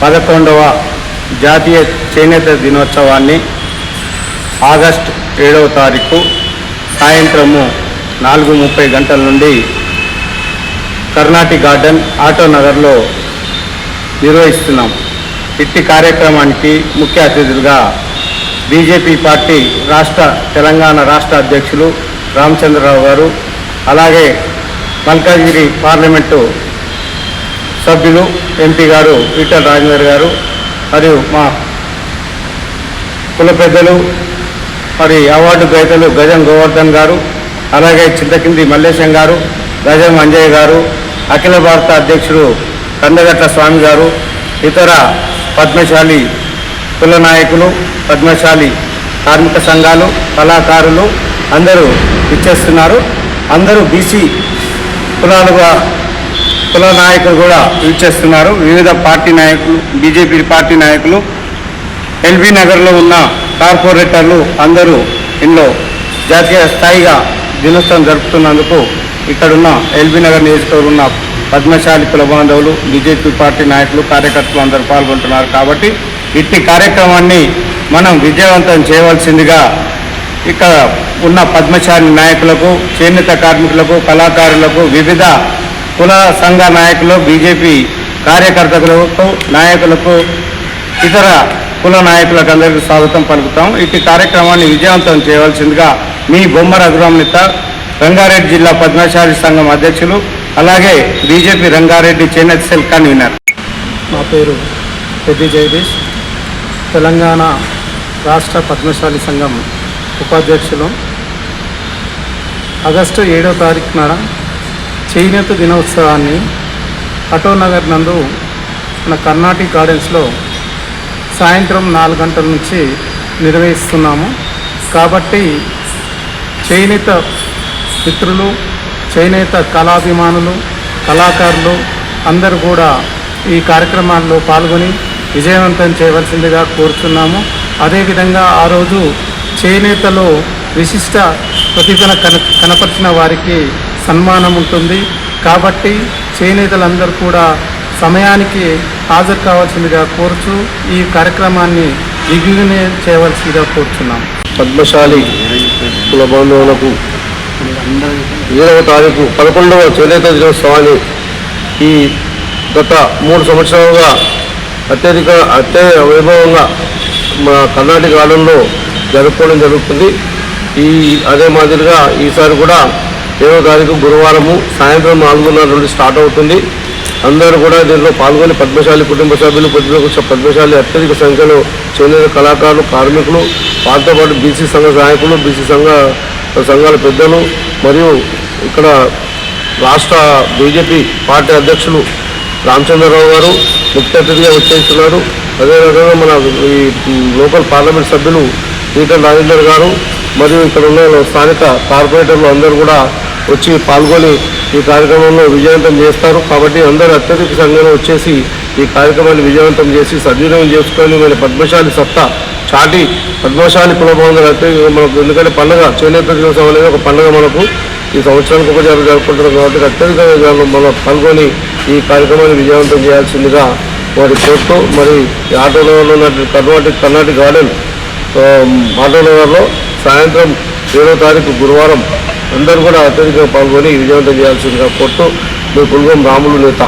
పదకొండవ జాతీయ చేనేత దినోత్సవాన్ని ఆగస్ట్ ఏడవ తారీఖు సాయంత్రము నాలుగు ముప్పై గంటల నుండి కర్ణాటి గార్డెన్ ఆటో నగర్లో నిర్వహిస్తున్నాం. ఇట్టి కార్యక్రమానికి ముఖ్య అతిథులుగా బీజేపీ పార్టీ రాష్ట్ర తెలంగాణ రాష్ట్ర అధ్యక్షులు రామచంద్రరావు గారు అలాగే మల్కాజ్గిరి పార్లమెంటు సభ్యులు ఎంపీ గారు ఈటల రాజేందర్ గారు మరియు మా కుల పెద్దలు మరి అవార్డు గ్రహీతలు గజం గోవర్ధన్ గారు అలాగే చింతకింది మల్లేశం గారు గజం అంజయ్ గారు అఖిల భారత అధ్యక్షుడు కందగట్ల స్వామి గారు ఇతర పద్మశాలి కుల నాయకులు పద్మశాలి కార్మిక సంఘాలు కళాకారులు అందరూ ఇచ్చేస్తున్నారు అందరూ బీసీ కులాలుగా కుల నాయకులు కూడా ఇచ్చేస్తున్నారు వివిధ పార్టీ నాయకులు బీజేపీ పార్టీ నాయకులు ఎల్బీ నగర్లో ఉన్న కార్పొరేటర్లు అందరూ ఇందులో జాతీయ స్థాయిగా దినోత్సవం జరుపుతున్నందుకు ఇక్కడున్న ఎల్బీ నగర్ నియోజకవర్గం ఉన్న పద్మశాలి కుల బాంధవులు బీజేపీ పార్టీ నాయకులు కార్యకర్తలు అందరూ పాల్గొంటున్నారు కాబట్టి ఇట్టి కార్యక్రమాన్ని మనం విజయవంతం చేయవలసిందిగా ఇక్కడ ఉన్న పద్మశాలి నాయకులకు చేనేత కార్మికులకు కళాకారులకు వివిధ కుల సంఘ నాయకులు బీజేపీ కార్యకర్తలకు నాయకులకు ఇతర కుల నాయకులకు అందరికీ స్వాగతం పలుకుతాం. ఇటు కార్యక్రమాన్ని విజయవంతం చేయవలసిందిగా మీ బొమ్మ రఘురామనిత రంగారెడ్డి జిల్లా పద్మశాలి సంఘం అధ్యక్షులు అలాగే బీజేపీ రంగారెడ్డి చేనేత సెల్ కన్వీనర్. నా పేరు పెద్ది జగదీష్. తెలంగాణ రాష్ట్ర పద్మశాలి సంఘం ఉపాధ్యక్షులు. ఆగస్టు ఏడవ తారీఖు చేనేత దినోత్సవాన్ని అటో నగర్ నందు మన కర్ణాటిక్ గార్డెన్స్లో సాయంత్రం నాలుగు గంటల నుంచి నిర్వహిస్తున్నాము. కాబట్టి చేనేత మిత్రులు చేనేత కళాభిమానులు కళాకారులు అందరూ కూడా ఈ కార్యక్రమాల్లో పాల్గొని విజయవంతం చేయవలసిందిగా కోరుతున్నాము అదేవిధంగా ఆ రోజు చేనేతలో విశిష్ట ప్రతిభను కన కనపరిచిన వారికి సన్మానం ఉంటుంది. కాబట్టి చేనేతలందరూ కూడా సమయానికి హాజరు కావాల్సిందిగా కోరుచు ఈ కార్యక్రమాన్ని దిగ్విజయం చేయవలసిందిగా కోరుచున్నాం. పద్మశాలి కుల బంధువులకు ఏడవ తారీఖు పదకొండవ చేనేత దినోత్సవాన్ని ఈ గత మూడు సంవత్సరాలుగా అత్యధిక అత్యధిక వైభవంగా మా కర్ణాటక గార్డెన్లో జరుపుకోవడం జరుగుతుంది. ఈ అదే మాదిరిగా ఈసారి కూడా ఏడవ తారీఖు గురువారము సాయంత్రం నాలుగున్నర నుండి స్టార్ట్ అవుతుంది. అందరూ కూడా దీంట్లో పాల్గొని పద్మశాలి కుటుంబ సభ్యులు పద్మ పద్మశాలి అత్యధిక సంఖ్యలో చెందిన కళాకారులు కార్మికులు వారితో పాటు బీసీ సంఘ నాయకులు బీసీ సంఘ సంఘాల పెద్దలు మరియు ఇక్కడ రాష్ట్ర బీజేపీ పార్టీ అధ్యక్షులు రామచంద్రరావు గారు ముఖ్య అతిథిగా వచ్చేస్తున్నారు అదేవిధంగా మన ఈ లోకల్ పార్లమెంట్ సభ్యులు ఈటల రాజేందర్ గారు మరియు ఇక్కడ ఉన్న స్థానిక కార్పొరేటర్లు అందరూ కూడా వచ్చి పాల్గొని ఈ కార్యక్రమంలో విజయవంతం చేస్తారు. కాబట్టి అందరూ అత్యధిక సంఘంలో వచ్చేసి ఈ కార్యక్రమాన్ని విజయవంతం చేసి సద్వినియోగం చేసుకొని మన పద్మశాలి సత్తా చాటి పద్మశాలి కులభవంతులు అత్యధిక మనకు ఎందుకంటే పండుగ చేనేత దినోత్సవం అనేది ఒక పండుగ మనకు. ఈ సంవత్సరానికి ఒకసారి జరుపుకుంటున్నాం కాబట్టి అత్యధికంగా మనం పాల్గొని ఈ కార్యక్రమాన్ని విజయవంతం చేయాల్సిందిగా వారి కోరుతూ మరి ఆటోలో ఉన్నటువంటి కర్ణాటక కర్ణాటక గార్డెన్ ఆటోలో సాయంత్రం ఏడో తారీఖు గురువారం అందరూ కూడా అత్యధికంగా పాల్గొని విజయవంతం చేయాల్సిందిగా కోరుతూ మీ కుల్గం రాములు నేత